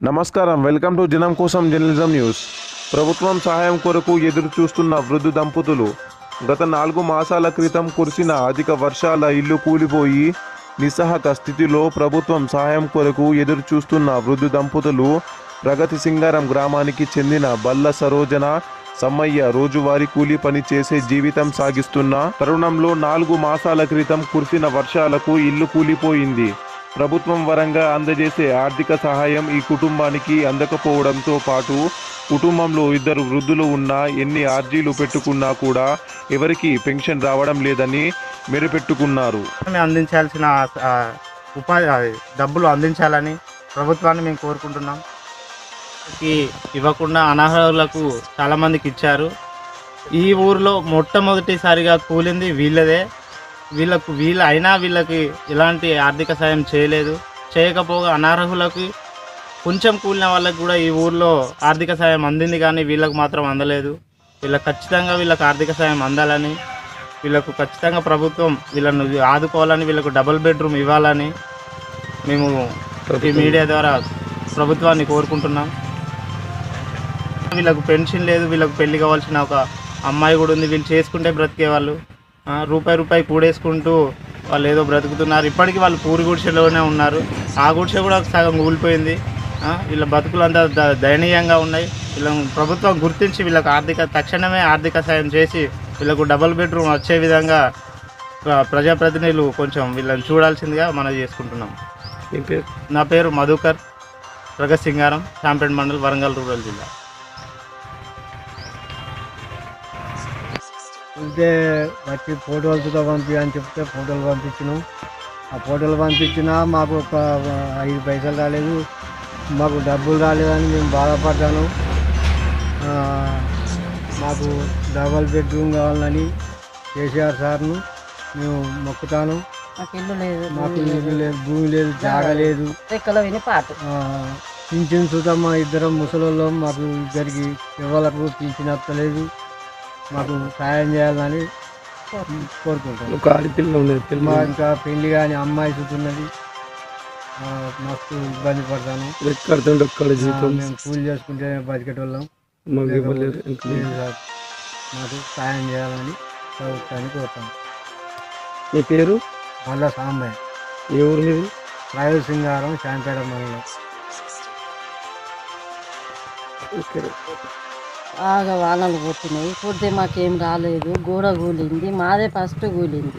నమస్కారం. Welcome to జనం కోసం జర్నలిజం న్యూస్. ప్రభుత్వం సహాయం కొరకు ఎదురు చూస్తున్న వృద్ధు దంపతులు గత నాలుగు మాసాల క్రితం కురిసిన అధిక వర్షాల ఇల్లు కూలిపోయి నిస్సహక స్థితిలో ప్రభుత్వం సహాయం కొరకు ఎదురు చూస్తున్న వృద్ధు దంపతులు ప్రగతి సింగారం గ్రామానికి చెందిన బల్ల సరోజన సమ్మయ్య రోజువారీ కూలీ పని చేసే జీవితం సాగిస్తున్న తరుణంలో నాలుగు మాసాల క్రితం కురిసిన వర్షాలకు ఇల్లు కూలిపోయింది. ప్రభుత్వం వరంగా అందజేసే ఆర్థిక సహాయం ఈ కుటుంబానికి అందకపోవడంతో పాటు కుటుంబంలో ఇద్దరు వృద్ధులు ఉన్నా ఎన్ని ఆర్జీలు పెట్టుకున్నా కూడా ఎవరికి పెన్షన్ రావడం లేదని మెరుపెట్టుకున్నారు. అందించాల్సిన ఉపాధి డబ్బులు అందించాలని ప్రభుత్వాన్ని మేము కోరుకుంటున్నాం. ఈ ఇవ్వకుండా అనర్హులకు చాలా మందికి ఇచ్చారు. ఈ ఊర్లో మొట్టమొదటిసారిగా కూలింది వీళ్ళదే. వీళ్ళకు వీళ్ళ అయినా వీళ్ళకి ఎలాంటి ఆర్థిక సాయం చేయలేదు. చేయకపోగా అనర్హులకి కొంచెం కూలిన వాళ్ళకి కూడా ఈ ఊర్లో ఆర్థిక సాయం అందింది కానీ వీళ్ళకు మాత్రం అందలేదు. వీళ్ళకి ఖచ్చితంగా వీళ్ళకి ఆర్థిక సాయం అందాలని వీళ్ళకు ఖచ్చితంగా ప్రభుత్వం వీళ్ళను ఆదుకోవాలని వీళ్ళకు డబుల్ బెడ్రూమ్ ఇవ్వాలని మేము ఈ మీడియా ద్వారా ప్రభుత్వాన్ని కోరుకుంటున్నాం. వీళ్ళకు పెన్షన్ లేదు వీళ్ళకు పెళ్ళి కావాల్సిన ఒక అమ్మాయి కూడా ఉంది. వీళ్ళు చేసుకుంటే బ్రతికే వాళ్ళు. రూపాయి రూపాయి కూడేసుకుంటూ వాళ్ళు ఏదో బ్రతుకుతున్నారు. ఇప్పటికీ వాళ్ళు పూరి గుడిసెలోనే ఉన్నారు. ఆ గుడిసె కూడా సగం కూలిపోయింది. వీళ్ళ బతుకులు అంతా ద- దయనీయంగా ఉన్నాయి. వీళ్ళని ప్రభుత్వం గుర్తించి వీళ్ళకి ఆర్థిక తక్షణమే ఆర్థిక సాయం చేసి వీళ్ళకు డబుల్ బెడ్రూమ్ వచ్చే విధంగా ప్ర- ప్రజాప్రతినిధులు కొంచెం వీళ్ళని చూడాల్సిందిగా మనం చేసుకుంటున్నాం. నా పేరు మధుకర్. ప్రగత్ సింగారం చాంపేట్ మండల్ వరంగల్ రూరల్ జిల్లా. ఉంటే వచ్చి ఫోటోలతో పంపి అని చెప్తే ఫోటోలు పంపించినాం. ఆ ఫోటోలు పంపించినా మాకు ఒక ఐదు పైసలు రాలేదు. మాకు డబ్బులు రాలేదని మేము బాధపడ్డాను. మాకు డబల్ బెడ్రూమ్ కావాలని కేసీఆర్ సార్ను మేము మొక్కుతాను. మాకు ఇల్లు లేదు మాకు ఇల్లు లేదు భూమి లేదు జాగ లేదు. పింఛన్ సుతం మా ఇద్దరం ముసలోళ్ళం మాకు ఇద్దరికి ఎవరికి పింఛన్ వస్తలేదు మాకు సాయం చేయాలని కోరుకుంటాం ఒక ఆడపిల్ల ఉన్నది పిల్ల మా ఇంకా పెళ్ళి కానీ అమ్మాయి చూస్తున్నది మస్తు ఇబ్బంది పడతాను. ఒక్కడ జీతం. మేము కూలి చేసుకుంటే బతికేటోళ్ళం. మాకు సాయం చేయాలని ప్రభుత్వాన్ని కోరుతాం. మీ పేరు? మళ్ళా సాంబయ్య. ఏ ఊరు మీది? రాయల సింగారం శాంపేట మండలం. ఓకే. బాగా వానలు కొట్టినాయి. కొడితే మాకేం రాలేదు. గోడ కూలింది. మాదే ఫస్ట్ కూలింది.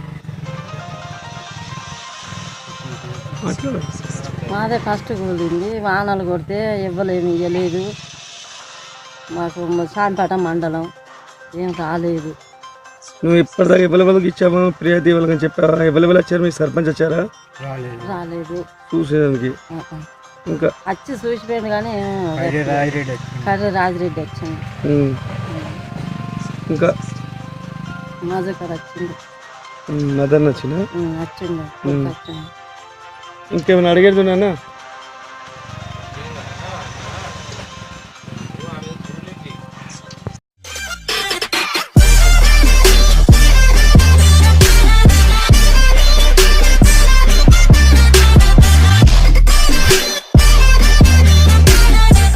మాదే ఫస్ట్ కూలింది. వానలు కొడితే ఇవ్వలేమి ఇవ్వలేదు మాకు సాంపేట మండలం. ఏం రాలేదు. నువ్వు ఇప్పటిదాకా ఎవరెవరికి ఇచ్చామో ప్రియాతి వాళ్ళకి చెప్పావా? ఎవరెవరు వచ్చారు? మీ సర్పంచ్ వచ్చారా? రాలేదు. రాలేదు. చూసేదానికి. ఇంకా. వచ్చి చూసిపోయింది కానీ కర్రీ రాజిరెడ్డి వచ్చింది. ఇంకా. మజకర్ వచ్చింది మదన్ వచ్చింది వచ్చింది ఇంకేమైనా అడిగేది ఉన్నానా